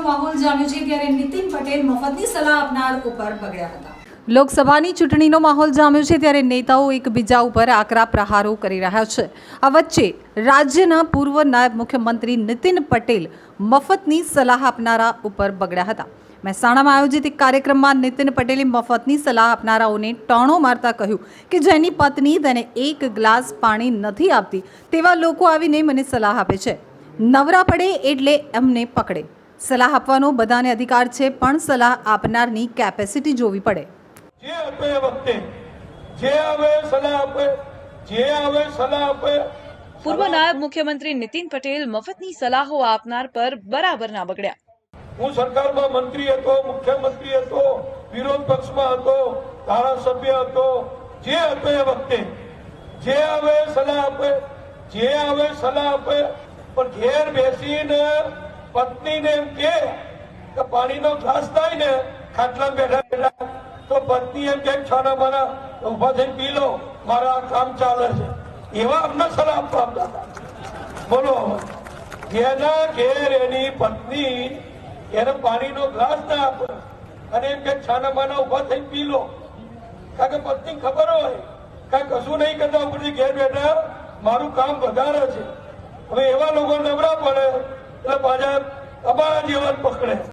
માહોલ જામ્યો છે ત્યારે નીતિન પટેલ મફતની સલાહ આપનાર ઉપર બગડ્યા હતા. લોકસભાની ચૂંટણીનો માહોલ જામ્યો છે ત્યારે નેતાઓ એકબીજા ઉપર આકરા પ્રહારો કરી રહ્યા છે. આ વચ્ચે રાજ્યના પૂર્વ નાયબ મુખ્યમંત્રી નીતિન પટેલ મફતની સલાહ આપનારા ઉપર બગડ્યા હતા. મહેસાણામાં આયોજિત એક કાર્યક્રમમાં નીતિન પટેલે મફતની સલાહ આપનારાઓને ટોણો મારતા કહ્યું કે જેની પત્ની તેને એક ગ્લાસ પાણી નથી આપતી તેવા લોકો આવીને મને સલાહ આપે છે. નવરા પડે એટલે એમને પકડે. સલાહ આપવાનો બધાને અધિકાર છે પણ સલાહ આપનારની કેપેસિટી જોવી પડે. જે આપે વખતે જે આવે સલાહ આપે જે આવે સલાહ આપે. પૂર્વ નાયબ મુખ્યમંત્રી નીતિન પટેલ મફતની સલાહો આપનાર પર બરાબર ના બગડ્યા. હું સરકારમાં મંત્રી હતો મુખ્યમંત્રી હતો વિરોધ પક્ષમાં હતો ધારાસભ્ય હતો. જે હતો એ વખતે જે આવે સલાહ આપે જે આવે સલાહ આપે પણ ઘેર બેસીને પત્નીને એમ કે પાણીનો ગ્લાસ થાય ને, ખાટલા બેઠા બેઠા, તો પત્ની એમ કે છાના મારા ઊભા થઈને પી લો, મારા કામ ચાલે છે. એવા અમને સલાહ આપવા હતા. બોલો જેના ઘેર એની પત્ની એને પાણીનો ગ્લાસ ના આપે અને એમ કે છાના માના ઊભા થઈને પી લો. કારણ કે પત્ની ખબર હોય. કાંઈ કશું નહીં કરતા, ઉપરથી ઘેર બેઠા, મારું કામ વધારે છે. હવે એવા લોકો નબળા પડે એટલે ભાજપ અમારા જીવન પકડે.